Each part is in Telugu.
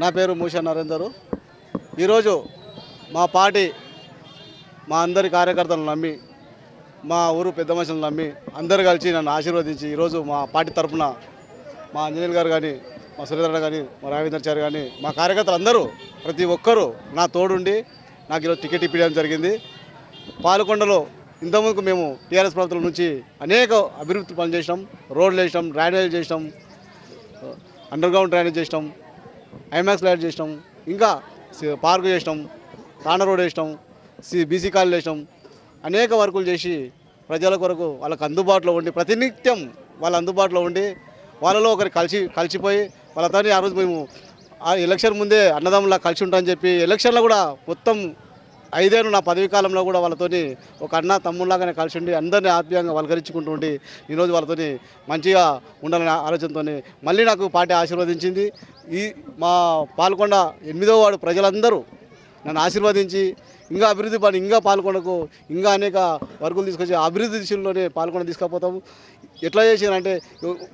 నా పేరు మూషా నరేందరు. ఈరోజు మా పార్టీ మా అందరి కార్యకర్తలను నమ్మి మా ఊరు పెద్ద మనుషులను నమ్మి అందరు కలిసి నన్ను ఆశీర్వదించి ఈరోజు మా పార్టీ తరఫున మా అంజనీల్ గారు కానీ మా సురేంద్ర కానీ మా రావేంద్రచారి కానీ మా కార్యకర్తలు అందరూ ప్రతి ఒక్కరూ నా తోడుండి నాకు ఈరోజు టికెట్ ఇప్పించడం జరిగింది. పాలకొండలో ఇంతకుముందుకు మేము టీఆర్ఎస్ ప్రభుత్వం నుంచి అనేక అభివృద్ధి పనులు చేసినాం. రోడ్లు వేసినాం డ్రైనేజ్ చేసినాం అండర్గ్రౌండ్ డ్రైనేజ్ చేసినాం. ఐమాక్స్ లైట్ చేసినాం. ఇంకా సి- పార్కు చేసినాం తాండ రోడ్ వేసినాం సి బీసీ కాలనీ వేసినాం. అనేక వర్కులు చేసి ప్రజల కొరకు వాళ్ళకు అందుబాటులో ఉండి ప్రతినిత్యం వాళ్ళ అందుబాటులో ఉండి వాళ్ళలో ఒకరి కలిసి కలిసిపోయి వాళ్ళతో ఆ రోజు మేము ఆ ఎలక్షన్ ముందే అన్నదమ్ములా కలిసి ఉంటామని చెప్పి ఎలక్షన్లో కూడా మొత్తం ఐదేళ్ళు నా పదవి కాలంలో కూడా వాళ్ళతోని ఒక అన్న తమ్ముళ్ళలాగానే కలిసి ఉండి అందరినీ ఆత్మీయంగా వలకరించుకుంటూ ఉండి ఈరోజు వాళ్ళతోని మంచిగా ఉండాలనే ఆలోచనతో మళ్ళీ నాకు పార్టీ ఆశీర్వదించింది. ఈ మా పాల్కొండ ఎనిమిదో వాడు ప్రజలందరూ నన్ను ఆశీర్వదించి ఇంకా అభివృద్ధి పని ఇంకా పాల్గొనకు ఇంకా అనేక వర్గులు తీసుకొచ్చి అభివృద్ధి దిశల్లోనే పాల్గొన తీసుకుపోతాము. ఎట్లా చేసారంటే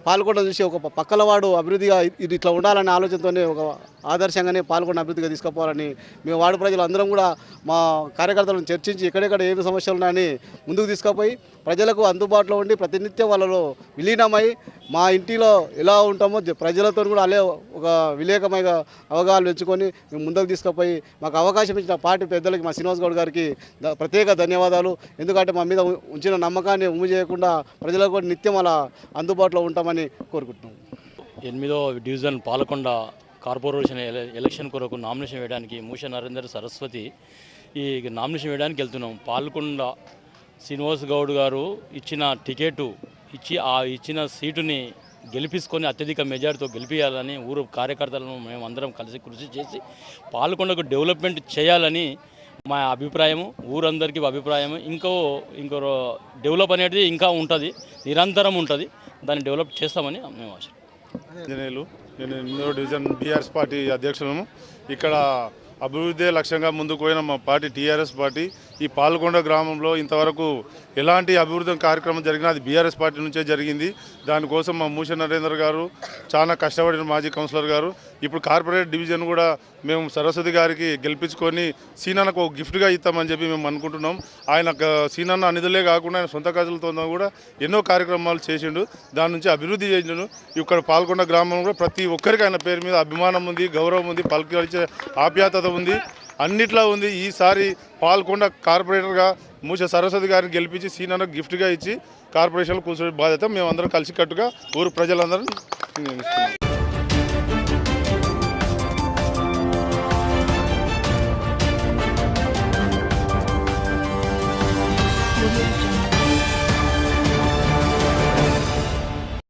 పాల్గొండ చూసి ఒక పక్కల వాడు అభివృద్ధిగా ఇది ఇట్లా ఉండాలనే ఆలోచనతోనే ఒక ఆదర్శంగానే పాల్గొండ అభివృద్ధిగా తీసుకుపోవాలని మేము వాడు ప్రజలు అందరం కూడా మా కార్యకర్తలను చర్చించి ఎక్కడెక్కడ ఏమి సమస్యలు ఉన్నాయని ముందుకు తీసుకుపోయి ప్రజలకు అందుబాటులో ఉండి ప్రతినిత్యం వాళ్ళలో విలీనమై మా ఇంటిలో ఎలా ఉంటామో ప్రజలతో కూడా అలే ఒక విలేకమైన అవగాహన పెంచుకొని మేము ముందుకు తీసుకుపోయి మాకు అవకాశం ఇచ్చిన పార్టీ పెద్దలకి మా శ్రీనివాస్ గౌడ్ గారికి ప్రత్యేక ధన్యవాదాలు. ఎందుకంటే మా మీద ఉంచిన నమ్మకాన్ని ఉమ్ము చేయకుండా ప్రజలకు కూడా నిత్యం అలా అందుబాటులో ఉంటామని కోరుకుంటున్నాం. ఎనిమిదో డివిజన్ పాలకొండ కార్పొరేషన్ ఎలక్షన్ కొరకు నామినేషన్ వేయడానికి మూష నరేందర్ సరస్వతి ఈ నామినేషన్ వేయడానికి వెళ్తున్నాం. పాల్కొండ శ్రీనివాస్ గౌడ్ గారు ఇచ్చిన టికెట్ ఇచ్చి ఆ ఇచ్చిన సీటుని గెలిపించుకొని అత్యధిక మెజార్టీతో గెలిపించాలని ఊరు కార్యకర్తలను మేము అందరం కలిసి కృషి చేసి పాల్కొండకు డెవలప్మెంట్ చేయాలని మా అభిప్రాయము ఊరందరికీ అభిప్రాయం ఇంకో ఇంకో డెవలప్ అనేది ఇంకా ఉంటుంది నిరంతరం ఉంటుంది. దాన్ని డెవలప్ చేస్తామని మేము ఆశ. ఇంజనీర్లు నేను ఎనిమిదో డివిజన్ బీఆర్ఎస్ పార్టీ అధ్యక్షులము ఇక్కడ అభివృద్ధి లక్ష్యంగా ముందుకు పోయిన మా పార్టీ టీఆర్ఎస్ పార్టీ ఈ పాల్గొండ గ్రామంలో ఇంతవరకు ఎలాంటి అభివృద్ధి కార్యక్రమం జరిగినా అది బీఆర్ఎస్ పార్టీ నుంచే జరిగింది. దానికోసం మా మూష నరేందర్ గారు చాలా కష్టపడిన మాజీ కౌన్సిలర్ గారు. ఇప్పుడు కార్పొరేట్ డివిజన్ కూడా మేము సరస్వతి గారికి గెలిపించుకొని సీనాన్నకు ఒక గిఫ్ట్గా ఇస్తామని చెప్పి మేము అనుకుంటున్నాం. ఆయన సీనాన్న అనిధులే కాకుండా ఆయన సొంత ఖర్చులతో కూడా ఎన్నో కార్యక్రమాలు చేసిండు. దాని నుంచి అభివృద్ధి చేసిండు ఇక్కడ పాల్గొండ గ్రామం కూడా ప్రతి ఒక్కరికి ఆయన పేరు మీద అభిమానం ఉంది గౌరవం ఉంది పలికించే ఆప్యాయత ఉంది. అన్నిట్లా ఉంది. ఈసారి పాల్గొండ కార్పొరేటర్గా మూస సరస్వతి గారిని గెలిపించి సీనన్న గిఫ్ట్గా ఇచ్చి కార్పొరేషన్లో కూర్చొని బాధ్యత మేము అందరం కలిసికట్టుగా ఊరు ప్రజలందరం నిర్ణయిస్తున్నాం.